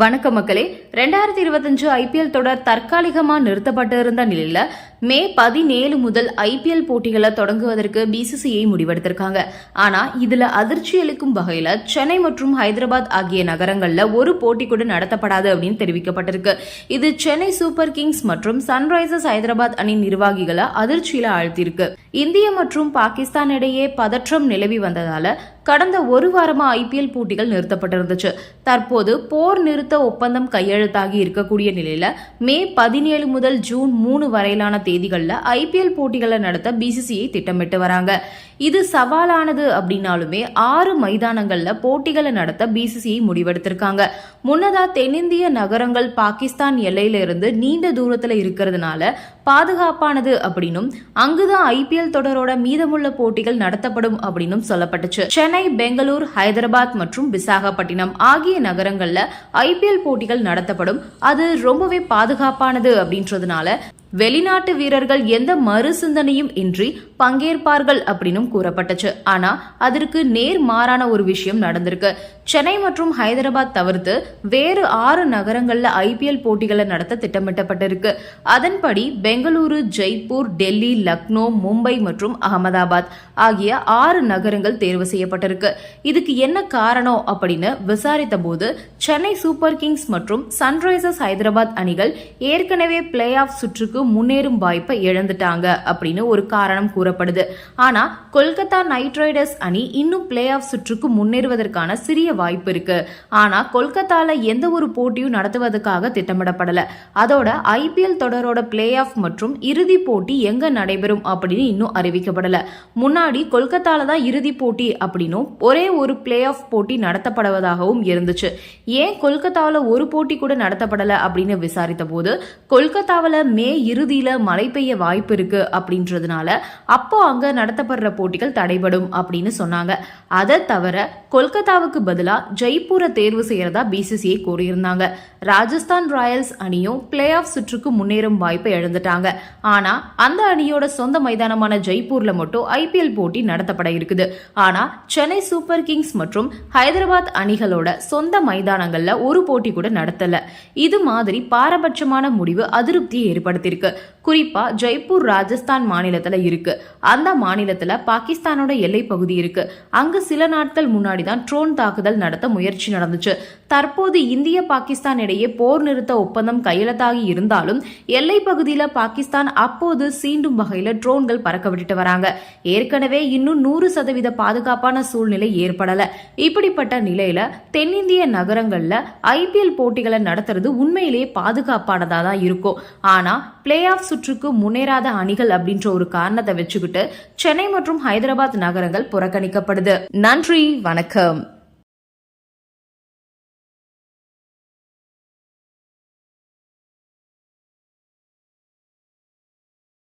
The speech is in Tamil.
வணக்க மக்களே. ரெண்டாயிரத்தி இருபத்தஞ்சு ஐபிஎல் தொடர் தற்காலிகமாக நிறுத்தப்பட்டிருந்த நிலையில் மே பதினேழு முதல் ஐபிஎல் போட்டிகளை தொடங்குவதற்கு பிசிசிஐ முடிவெடுத்திருக்காங்க. ஆனால் இதில் அதிர்ச்சி அளிக்கும் வகையில் சென்னை மற்றும் ஹைதராபாத் ஆகிய நகரங்களில் ஒரு போட்டி கூட நடத்தப்படாது அப்படின்னு தெரிவிக்கப்பட்டிருக்கு. இது சென்னை சூப்பர் கிங்ஸ் மற்றும் சன்ரைசர்ஸ் ஹைதராபாத் அணி நிர்வாகிகளை அதிர்ச்சியில் ஆழ்த்தியிருக்கு. இந்திய மற்றும் பாகிஸ்தான் இடையே பதற்றம் நிலவி வந்ததால கடந்த ஒரு வாரமா ஐபிஎல் போட்டிகள் நிறுத்தப்பட்டிருந்துச்சு. தற்போது போர் நிறுத்த ஒப்பந்தம் கையெழுத்தாகி இருக்கக்கூடிய நிலையில மே பதினேழு முதல் ஜூன் மூணு வரையிலான தேதிகளில் ஐபிஎல் போட்டிகளை நடத்த பிசிசிஐ திட்டமிட்டு வராங்க. இது சவாலானது அப்படின்னாலுமே ஆறு மைதானங்கள்ல போட்டிகளை நடத்த பிசிசிஐ முடிவெடுத்திருக்காங்க. முன்னதா தென்னிந்திய நகரங்கள் பாகிஸ்தான் எல்லையில இருந்து நீண்ட தூரத்துல இருக்கிறதுனால பாதுகாப்பானது அப்படின்னும் அங்குதான் ஐபிஎல் தொடரோட மீதமுள்ள போட்டிகள் நடத்தப்படும் அப்படின்னும் சொல்லப்பட்டுச்சு. சென்னை பெங்களூர் ஹைதராபாத் மற்றும் விசாகப்பட்டினம் ஆகிய நகரங்கள்ல ஐபிஎல் போட்டிகள் நடத்தப்படும். அது ரொம்பவே பாதுகாப்பானது அப்படின்றதுனால வெளிநாட்டு வீரர்கள் எந்த மறு சிந்தனையும் இன்றி பங்கேற்பார்கள் அப்படின்னும் கூறப்பட்டுச்சு. ஆனா அதற்கு நேர் மாறான ஒரு விஷயம் நடந்திருக்கு. சென்னை மற்றும் ஹைதராபாத் தவிர்த்து வேறு ஆறு நகரங்கள்ல ஐபிஎல் போட்டிகளை நடத்த திட்டமிட்டப்பட்டிருக்கு. அதன்படி பெங்களூரு ஜெய்ப்பூர் டெல்லி லக்னோ மும்பை மற்றும் அகமதாபாத் ஆகிய ஆறு நகரங்கள் தேர்வு செய்யப்பட்டிருக்கு. இதுக்கு என்ன காரணம் அப்படின்னு விசாரித்த போது சென்னை சூப்பர் கிங்ஸ் மற்றும் சன்ரைசர்ஸ் ஹைதராபாத் அணிகள் ஏற்கனவே பிளே ஆஃப் சுற்றுக்கு முன்னேறும் வாய்ப்பை இழந்துட்டாங்க அப்படின்னு ஒரு காரணம் கூறப்படுது. ஆனா கொல்கத்தா நைட் ரைடர்ஸ் அணி இன்னும் பிளே ஆஃப் சுற்றுக்கு முன்னேறுவதற்கான சிறிய வாய்ப்பு இருக்கு. ஆனா கொல்கத்தால எந்த ஒரு போட்டியும் நடத்துவதற்காக திட்டமிடப்படல. அதோட ஐபிஎல் தொடரோட பிளே ஆஃப் மற்றும் இறுதி போட்டி எங்க நடைபெறும் அப்படின்னு இன்னும் அறிவிக்கப்படல. முன்னாடி கொல்கத்தால தான் இறுதி போட்டி அப்படின்னும் ஒரே ஒரு பிளே ஆஃப் போட்டி நடத்தப்படுவதாகவும் இருந்துச்சு. ஏன் கொல்கத்தாவில் ஒரு போட்டி கூட நடத்தப்படல அப்படின்னு விசாரித்த போது கொல்கத்தாவில் மே இறுதியில மழை பெய்ய வாய்ப்பு இருக்கு அப்படின்றதுனால அப்போ அங்க நடத்தப்படுற போட்டிகள் தடைபடும் அப்படின்னு சொன்னாங்க. அதை தவிர கொல்கத்தாவுக்கு பதிலா ஜெய்ப்பூரை தேர்வு செய்யறதா பிசிசிஐ கூறியிருந்தாங்க. ராஜஸ்தான் ராயல்ஸ் அணியும் பிளே ஆஃப் சுற்றுக்கு முன்னேறும் வாய்ப்பை இழந்துட்டாங்க. ஆனா அந்த அணியோட சொந்த மைதானமான ஜெய்ப்பூர்ல மட்டும் ஐபிஎல் போட்டி நடத்தப்பட இருக்குது. ஆனா சென்னை சூப்பர் கிங்ஸ் மற்றும் ஹைதராபாத் அணிகளோட சொந்த மைதானங்கள்ல ஒரு போட்டி கூட நடத்தல. இது மாதிரி பாரபட்சமான முடிவு அதிருப்தியை ஏற்படுத்தியிருக்கு. குறிப்பா ஜெய்ப்பூர் ராஜஸ்தான் மாநிலத்துல இருக்கு. அந்த மாநிலத்துல பாகிஸ்தானோட எல்லை பகுதி இருக்கு. அங்கு சில நாட்கள் முன்னாடி தான் ட்ரோன் தாக்குதல் நடத்த முயற்சி நடந்துச்சு. தற்போது இந்திய பாகிஸ்தான் இடையே போர் நிறுத்த ஒப்பந்தம் கையெழுத்தாகி இருந்தாலும் எல்லை பகுதியில பாகிஸ்தான் அப்போது சீண்டும் வகையில ட்ரோன்கள் பறக்க விட்டுட்டு வராங்க. ஏற்கனவே இன்னும் நூறு சதவீத பாதுகாப்பான சூழ்நிலை ஏற்படல. இப்படிப்பட்ட நிலையில தென்னிந்திய நகரங்கள்ல ஐபிஎல் போட்டிகளை நடத்துறது உண்மையிலேயே பாதுகாப்பானதா தான் இருக்கும். ஆனா பிளே ஆஃப் சுற்றுக்கு முன்னேறாத அணிகள் அப்படின்ற ஒரு காரணத்தை வச்சுக்கிட்டு சென்னை மற்றும் ஹைதராபாத் நகரங்கள் புறக்கணிக்கப்படுது. நன்றி வணக்கம்.